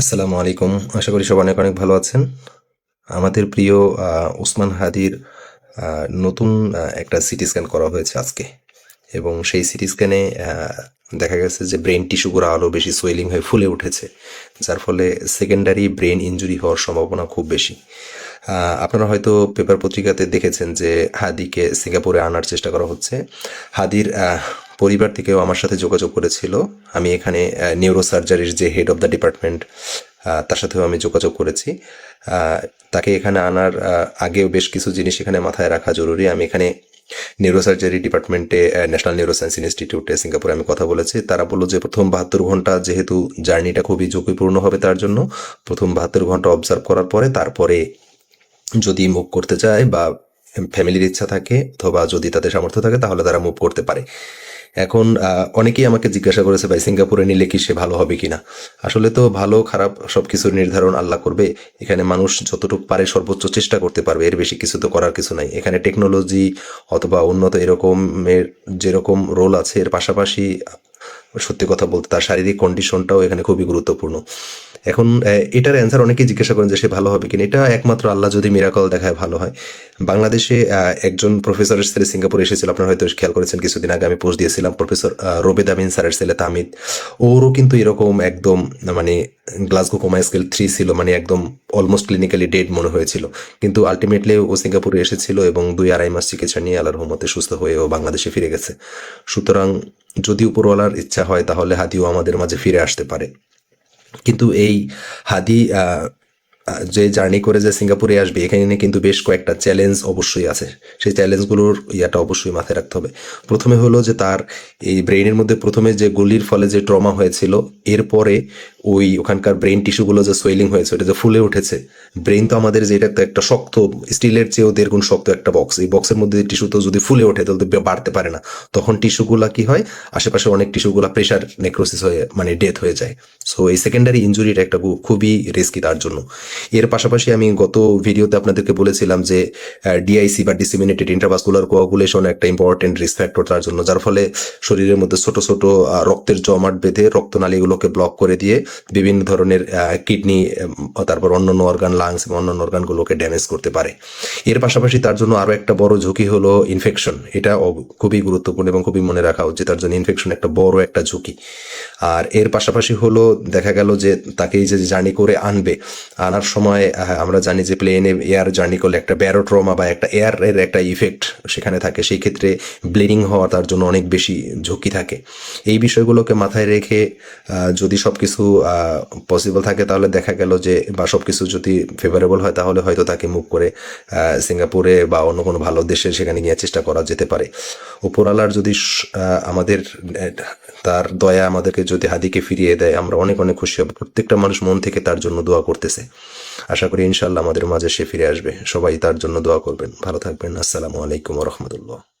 আসসালামু আলাইকুম। আশা করি সব অনেক অনেক ভালো আছেন। আমাদের প্রিয় ওসমান হাদির নতুন একটা সিটি স্ক্যান করা হয়েছে আজকে। এবং সেই সিটি স্ক্যানে দেখা গেছে যে ব্রেন টিস্যুগুলো আরও বেশি সোয়েলিং হয়ে ফুলে উঠেছে, যার ফলে সেকেন্ডারি ব্রেন ইনজুরি হওয়ার সম্ভাবনা খুব বেশি। আপনারা হয়তো পেপার পত্রিকাতে দেখেছেন যে হাদিকে সিঙ্গাপুরে আনার চেষ্টা করা হচ্ছে। হাদির পরিবার থেকেও আমার সাথে যোগাযোগ করেছিল। আমি এখানে নিউরো সার্জারির যে হেড অফ দ্য ডিপার্টমেন্ট তার সাথেও আমি যোগাযোগ করেছি। তাকে এখানে আনার আগেও বেশ কিছু জিনিস এখানে মাথায় রাখা জরুরি। আমি এখানে নিউরোসার্জারি ডিপার্টমেন্টে ন্যাশনাল নিউরোসায়েন্স ইনস্টিটিউটে সিঙ্গাপুরে আমি কথা বলেছি। তারা বলল যে প্রথম বাহাত্তর ঘণ্টা যেহেতু জার্নিটা খুবই ঝুঁকিপূর্ণ হবে তার জন্য, প্রথম বাহাত্তর ঘণ্টা অবজার্ভ করার পরে তারপরে যদি মুভ করতে চায় বা ফ্যামিলির ইচ্ছা থাকে অথবা যদি তাদের সামর্থ্য থাকে তাহলে তারা মুভ করতে পারে। এখন অনেকেই আমাকে জিজ্ঞাসা করেছে, ভাই, সিঙ্গাপুরে নিলে কি সে ভালো হবে কিনা? আসলে তো ভালো, খারাপ সব কিছুর নির্ধারণ আল্লাহ করবে। এখানে মানুষ যতটুকু পারে সর্বোচ্চ চেষ্টা করতে পারবে, এর বেশি কিছু তো করার কিছু নাই। এখানে টেকনোলজি অথবা উন্নত এরকমের যেরকম রোল আছে, এর পাশাপাশি সত্যি কথা বলতে তার শারীরিক কন্ডিশনটাও এখানে খুবই গুরুত্বপূর্ণ। এখন এটার অ্যান্সার অনেকেই জিজ্ঞাসা করেন যে সে ভালো হবে কিনা। এটা একমাত্র আল্লাহ যদি মিরাকল দেখায় ভালো হয়। বাংলাদেশে একজন প্রফেসরের ছেলে সিঙ্গাপুরে এসেছিল। আপনারা হয়তো খেয়াল করেছেন, কিছুদিন আগে আমি পোস্ট দিয়েছিলাম প্রফেসর রবেদ আমিন স্যারের ছেলে তামিদ। ওরও কিন্তু এরকম একদম মানে গ্লাসগো কোমা স্কেল থ্রি ছিল মানে একদম অলমোস্ট ক্লিনিক্যালি ডেড মনে হয়েছিল। কিন্তু আলটিমেটলি ও সিঙ্গাপুরে এসেছিল এবং দুই আড়াই মাস চিকিৎসা নিয়ে আল্লাহর রহমতে সুস্থ হয়ে ও বাংলাদেশে ফিরে গেছে। সুতরাং যদি উপরওয়ালার ইচ্ছা হয়, তাহলে হাদিও আমাদের মাঝে ফিরে আসতে পারে। কিন্তু এই হাদি যে জার্নি করে যে সিঙ্গাপুরে আসবে, এখানে কিন্তু বেশ কয়েকটা চ্যালেঞ্জ অবশ্যই আছে। সেই চ্যালেঞ্জগুলোর ইয়াটা অবশ্যই মাথায় রাখতে হবে। প্রথমে হলো যে তার এই ব্রেইনের মধ্যে প্রথমে যে গুলির ফলে যে ট্রমা হয়েছিল, এরপরে ওই ওখানকার ব্রেন টিস্যুগুলো যে সোয়েলিং হয়েছে, ওটা যে ফুলে উঠেছে ব্রেন তো আমাদের যেটা তো একটা শক্ত স্টিলের চেয়েও দেড় গুণ শক্ত একটা বক্স এই বক্সের মধ্যে টিস্যু তো যদি ফুলে ওঠে, তাহলে তো বাড়তে পারে না। তখন টিস্যুগুলা কি হয়? আশেপাশে অনেক টিস্যুগুলা প্রেশার নেক্রোসিস হয়ে মানে ডেথ হয়ে যায়। সো এই সেকেন্ডারি ইঞ্জুরিটা একটা খুবই রিস্কি তার জন্য। এর পাশাপাশি আমি গত ভিডিওতে আপনাদেরকে বলেছিলাম যে ডিআইসি বা ডিসিমিনেটেড ইন্টারভাসকুলার কোয়াগুলেশন একটা ইম্পর্টেন্ট রিস্ক ফ্যাক্টর তার জন্য। যার ফলে শরীরের মধ্যে ছোট ছোট রক্তের জমাট বেঁধে রক্তনালীগুলোকে ব্লক করে দিয়ে বিভিন্ন ধরনের কিডনি তারপর অন্যান্য অর্গান লাংস এবং অন্যান্য অর্গানগুলোকে ড্যামেজ করতে পারে। এর পাশাপাশি তার জন্য আরও একটা বড় ঝুঁকি হলো ইনফেকশন এটা খুবই গুরুত্বপূর্ণ এবং খুবই মনে রাখা উচিত, তার জন্য ইনফেকশন একটা বড় একটা ঝুঁকি। আর এর পাশাপাশি হলো, দেখা গেল যে তাকে এই যে জার্নি করে আনবে, আনার সময় আমরা জানি যে প্লেনে এয়ার জার্নি করলে একটা ব্যারোট্রমা বা একটা এয়ারের একটা ইফেক্ট সেখানে থাকে, সেই ক্ষেত্রে ব্লিডিং হওয়া তার জন্য অনেক বেশি ঝুঁকি থাকে। এই বিষয়গুলোকে মাথায় রেখে যদি সব কিছু পসিবল থাকে, তাহলে দেখা গেল যে, বা সব কিছু যদি ফেভারেবল হয়, তাহলে হয়তো তাকে মুভ করে সিঙ্গাপুরে বা অন্য কোনো ভালো দেশে সেখানে গিয়ে চেষ্টা করা যেতে পারে। উপরালার যদি আমাদের তার দয়া আমাদেরকে যদি হাদিকে ফিরিয়ে দেয়, আমরা অনেক অনেক খুশি হব। প্রত্যেকটা মানুষ মন থেকে তার জন্য দোয়া করতেছে। আশা করি ইনশাল্লাহ আমাদের মাঝে সে ফিরে আসবে। সবাই তার জন্য দোয়া করবেন। ভালো থাকবেন। আসসালামু আলাইকুম রহমতুল্লাহ।